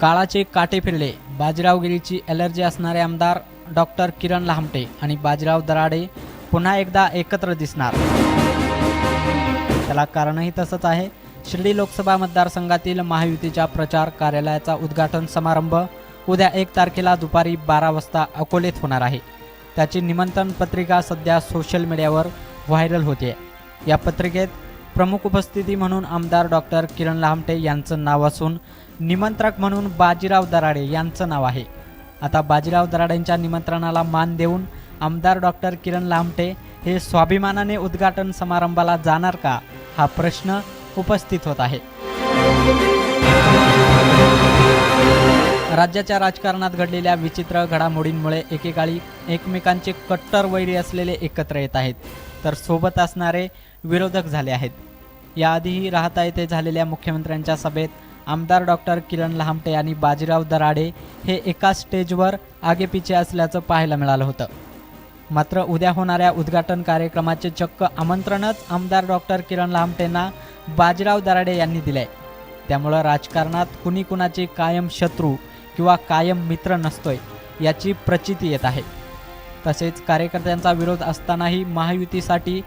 काळाचे काटे फिरले. बाजीरावगिरीची एलर्जी असणारे आमदार डॉक्टर किरण लहामटे आणि बाजीराव दराडे पुन्हा एकदा एकत्र दिसणार. त्याला कारणही तसंच आहे. शिर्डी लोकसभा मतदारसंघातील महायुतीच्या प्रचार कार्यालयाचा उद्घाटन समारंभ उद्या एक तारखेला दुपारी बारा वाजता अकोलेत होणार आहे. त्याची निमंत्रण पत्रिका सध्या सोशल मीडियावर व्हायरल होते या पत्रिकेत प्रमुख उपस्थिती म्हणून आमदार डॉक्टर किरण लामटे यांचं नाव असून निमंत्रक म्हणून बाजीराव दराडे यांचं नाव आहे. आता बाजीराव दराडेंच्या निमंत्रणाला मान देऊन आमदार डॉक्टर किरण लामटे हे स्वाभिमानाने उद्घाटन समारंभाला जाणार का हा प्रश्न उपस्थित होत आहे. राज्याच्या राजकारणात घडलेल्या विचित्र घडामोडींमुळे एकेकाळी एकमेकांचे कट्टर वैरी असलेले एकत्र येत आहेत. तर सोबत असणारे विरोधक झाले आहेत. याआधीही राहता येथे झालेल्या मुख्यमंत्र्यांच्या सभेत आमदार डॉक्टर किरण लहामटे आणि बाजीराव दराडे हे एका स्टेजवर आगेपिछे असल्याचं पाहायला मिळालं होतं. मात्र उद्या होणाऱ्या उद्घाटन कार्यक्रमाचे चक्क आमंत्रणच आमदार डॉक्टर किरण लामटेंना बाजीराव दराडे यांनी दिले त्यामुळं राजकारणात कुणी कुणाचे कायम शत्रू किंवा कायम मित्र नसतोय याची प्रचिती येत आहे. तसेच कार्यकर्त्यांचा विरोध असतानाही महायुतीसाठी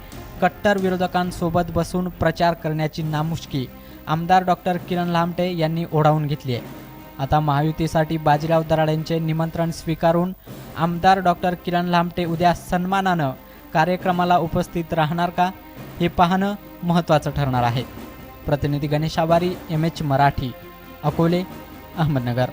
कट्टर विरोधकांसोबत बसून प्रचार करण्याची नामुष्की आमदार डॉक्टर किरण लामटे यांनी ओढावून घेतली आहे. आता महायुतीसाठी बाजीराव दराडेंचे निमंत्रण स्वीकारून आमदार डॉक्टर किरण लामटे उद्या सन्मानानं कार्यक्रमाला उपस्थित राहणार का हे पाहणं महत्त्वाचं ठरणार आहे. प्रतिनिधी गणेश आवारी एम एच मराठी अकोले अहमदनगर.